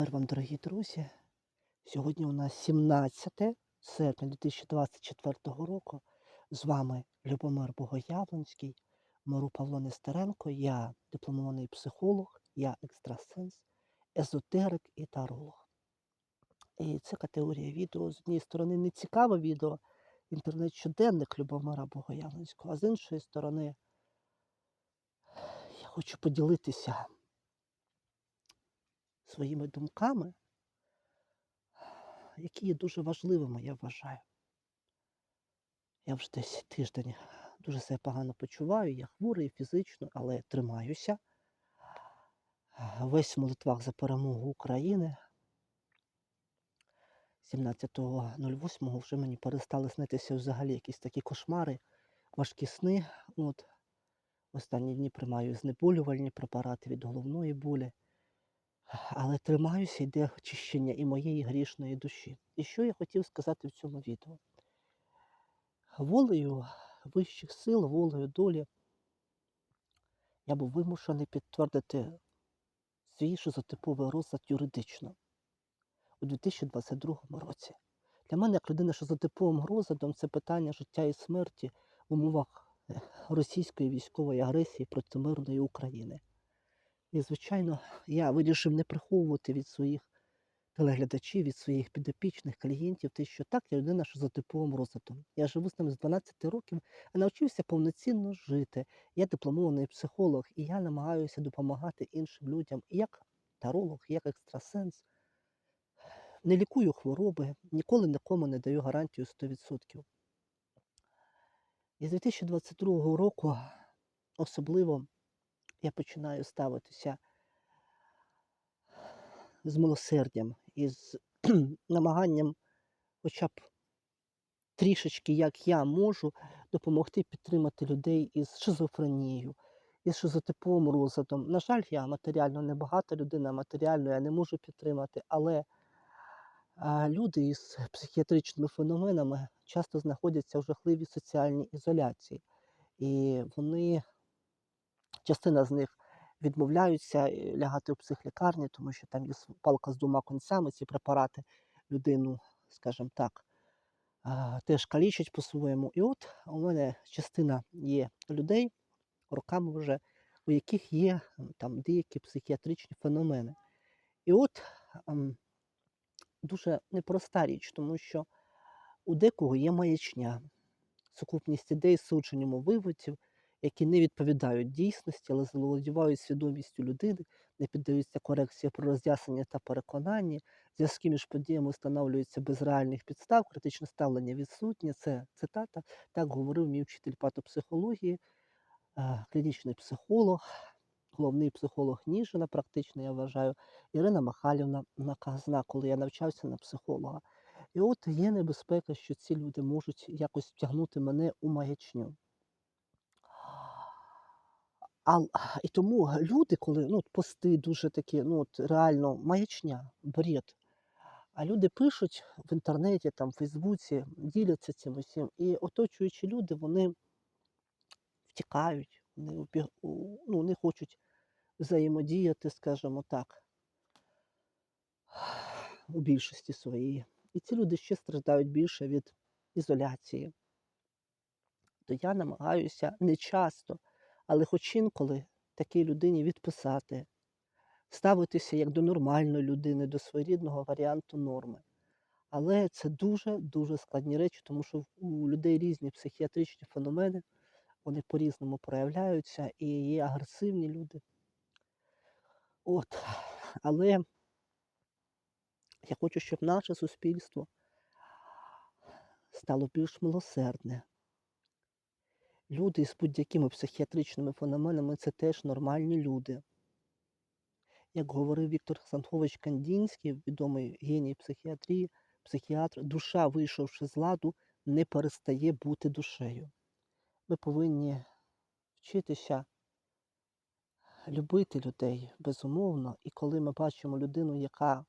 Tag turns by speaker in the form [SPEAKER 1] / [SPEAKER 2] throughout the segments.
[SPEAKER 1] Мир вам, дорогі друзі. Сьогодні у нас 17 серпня 2024 року. З вами Любомир Богоявленський, Мару Павло Нестеренко, я дипломований психолог, я екстрасенс, езотерик і таролог. І це категорія відео. З однієї сторони, не цікаве відео, інтернет-щоденник Любомира Богоявленського, а з іншої сторони, я хочу поділитися своїми думками, які є дуже важливими, я вважаю. Я вже десь тиждень дуже себе погано почуваю, я хворий фізично, але тримаюся. Весь в молитвах за перемогу України. 17.08 вже мені перестали снитися взагалі якісь такі кошмари, важкі сни. От. Останні дні приймаю знеболювальні препарати від головної болі. Але тримаюся, йде очищення і моєї грішної душі. І що я хотів сказати в цьому відео? Волею вищих сил, волею долі, я був вимушений підтвердити свій шизотиповий розлад юридично у 2022 році. Для мене, як людина шизотиповим розладом, це питання життя і смерті в умовах е, російської військової агресії проти мирної України. І, звичайно, я вирішив не приховувати від своїх телеглядачів, від своїх підопічних клієнтів, те, що так, я людина що за типовим розвитом. Я живу з ним з 12 років, а навчився повноцінно жити. Я дипломований психолог, і я намагаюся допомагати іншим людям як таролог, як екстрасенс. Не лікую хвороби, ніколи нікому не даю гарантію 100%. І з 2022 року особливо я починаю ставитися з милосердям і з намаганням хоча б трішечки, як я можу, допомогти підтримати людей із шизофренією, із шизотиповим розладом. На жаль, я матеріально небагата людина, матеріально я не можу підтримати, але люди із психіатричними феноменами часто знаходяться в жахливій соціальній ізоляції. І вони частина з них відмовляються е, лягати в психлікарні, тому що там є палка з двома кінцями, ці препарати людину, скажімо так, теж калічать по-своєму. І от у мене частина є людей роками вже, у яких є там деякі психіатричні феномени. І от ем, дуже непроста річ, тому що у декого є маячня, сукупність ідей, судженням виводів, які не відповідають дійсності, але заволодівають свідомістю людини, не піддаються корекції про роз'яснення та переконання, зв'язки між подіями встановлюються без реальних підстав, критичне ставлення відсутнє. Це цитата. Так говорив мій вчитель патопсихології, е, клінічний психолог, головний психолог Ніжина, практично, я вважаю, Ірина Махалівна наказна, коли я навчався на психолога. І от є небезпека, що ці люди можуть якось втягнути мене у маячню. А, і тому люди, коли ну, пости дуже такі, ну от реально маячня, бред. А люди пишуть в інтернеті, там, в Фейсбуці, діляться цим усім. І оточуючі люди, вони втікають, вони ну, не хочуть взаємодіяти, скажімо так, у більшості своїй. І ці люди ще страждають більше від ізоляції. То я намагаюся не часто, але хоч інколи такій людині відписати, ставитися як до нормальної людини, до своєрідного варіанту норми. Але це дуже-дуже складні речі, тому що у людей різні психіатричні феномени, вони по-різному проявляються і є агресивні люди. От. Але я хочу, щоб наше суспільство стало більш милосердне. Люди з будь-якими психіатричними феноменами це теж нормальні люди. Як говорив Віктор Санхович Кандінський, відомий геній психіатрії, психіатр, душа, вийшовши з ладу, не перестає бути душею. Ми повинні вчитися любити людей безумовно, і коли ми бачимо людину, яка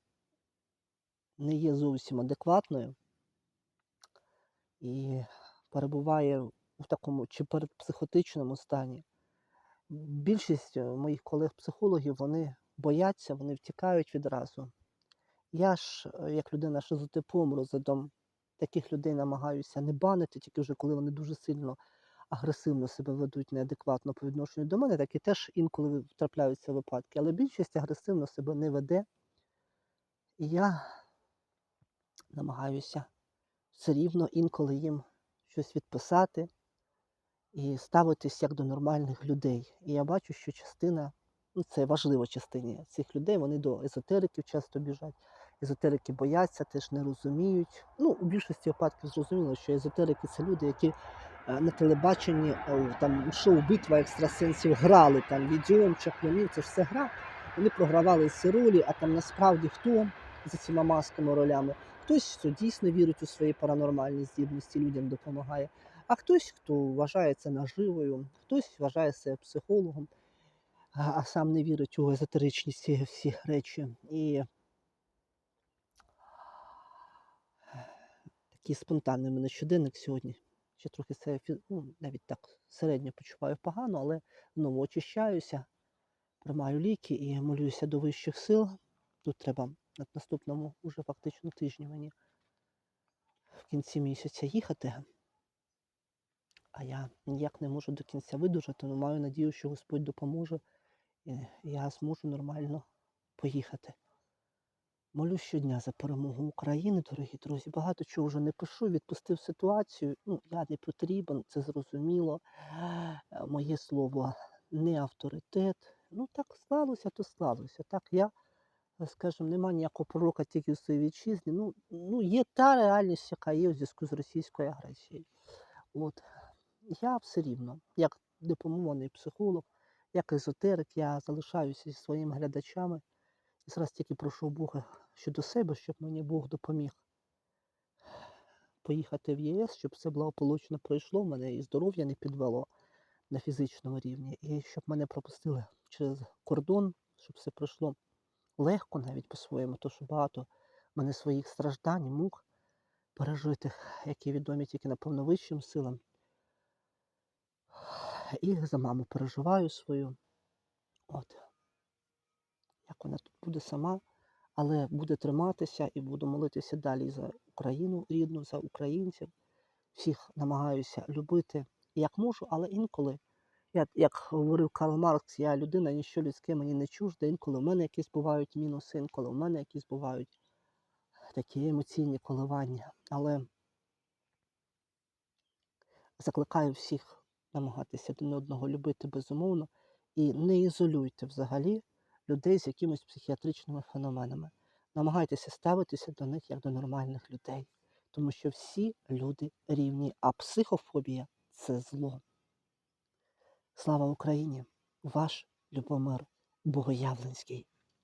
[SPEAKER 1] не є зовсім адекватною і перебуває в такому чи передпсихотичному стані, більшість е, моїх колег-психологів вони бояться, вони втікають відразу. Я ж, е, як людина шизотипом, розладом, таких людей намагаюся не банити, тільки вже коли вони дуже сильно агресивно себе ведуть неадекватно по відношенню до мене, так і теж інколи ви- трапляються випадки. Але більшість агресивно себе не веде. І я намагаюся все рівно інколи їм щось відписати і ставитись як до нормальних людей. І я бачу, що частина, ну це важлива частині цих людей, вони до езотериків часто біжать. Езотерики бояться, теж не розуміють. Ну, у більшості випадків зрозуміло, що езотерики це люди, які е, на телебаченні е, там шоу Битва екстрасенсів грали там відьом, чаклунів, це ж все гра. Вони програвали ці ролі, а там насправді хто за цими масками ролями. Хтось, хто дійсно вірить у свої паранормальні здібності, людям допомагає, а хтось, хто вважає це наживою, хтось вважає себе психологом, а, сам не вірить у езотеричність ці всі речі. І такий спонтанний мене щоденник сьогодні. Ще трохи це ну, навіть так середньо почуваю погано, але знову очищаюся, приймаю ліки і молюся до вищих сил. Тут треба на наступному уже фактично тижні мені в кінці місяця їхати. А я ніяк не можу до кінця видужати, але маю надію, що Господь допоможе, і я зможу нормально поїхати. Молю щодня за перемогу України, дорогі друзі. Багато чого вже не пишу, відпустив ситуацію. Ну, я не потрібен, це зрозуміло. Моє слово не авторитет. Ну, так склалося, то склалося. Так, я, скажімо, нема ніякого пророка тільки в своїй вітчизні. Ну, ну, є та реальність, яка є у зв'язку з російською агресією. От. Я все рівно, як дипломований психолог, як езотерик, я залишаюся зі своїми глядачами. І зараз тільки прошу Бога щодо себе, щоб мені Бог допоміг поїхати в ЄС, щоб все благополучно пройшло, мене і здоров'я не підвело на фізичному рівні, і щоб мене пропустили через кордон, щоб все пройшло легко навіть по-своєму, то що багато мене своїх страждань, мук пережитих, які відомі тільки, напевно, вищим силам. І за маму переживаю свою. От. Як вона тут буде сама, але буде триматися і буду молитися далі за Україну рідну, за українців. Всіх намагаюся любити як можу, але інколи, я, як говорив Карл Маркс, я людина, ніщо людське мені не чужде, інколи в мене якісь бувають мінуси, інколи в мене якісь бувають такі емоційні коливання. Але закликаю всіх намагатися один одного любити безумовно і не ізолюйте взагалі людей з якимись психіатричними феноменами. Намагайтеся ставитися до них як до нормальних людей, тому що всі люди рівні, а психофобія це зло. Слава Україні! Ваш Любомир Богоявленський.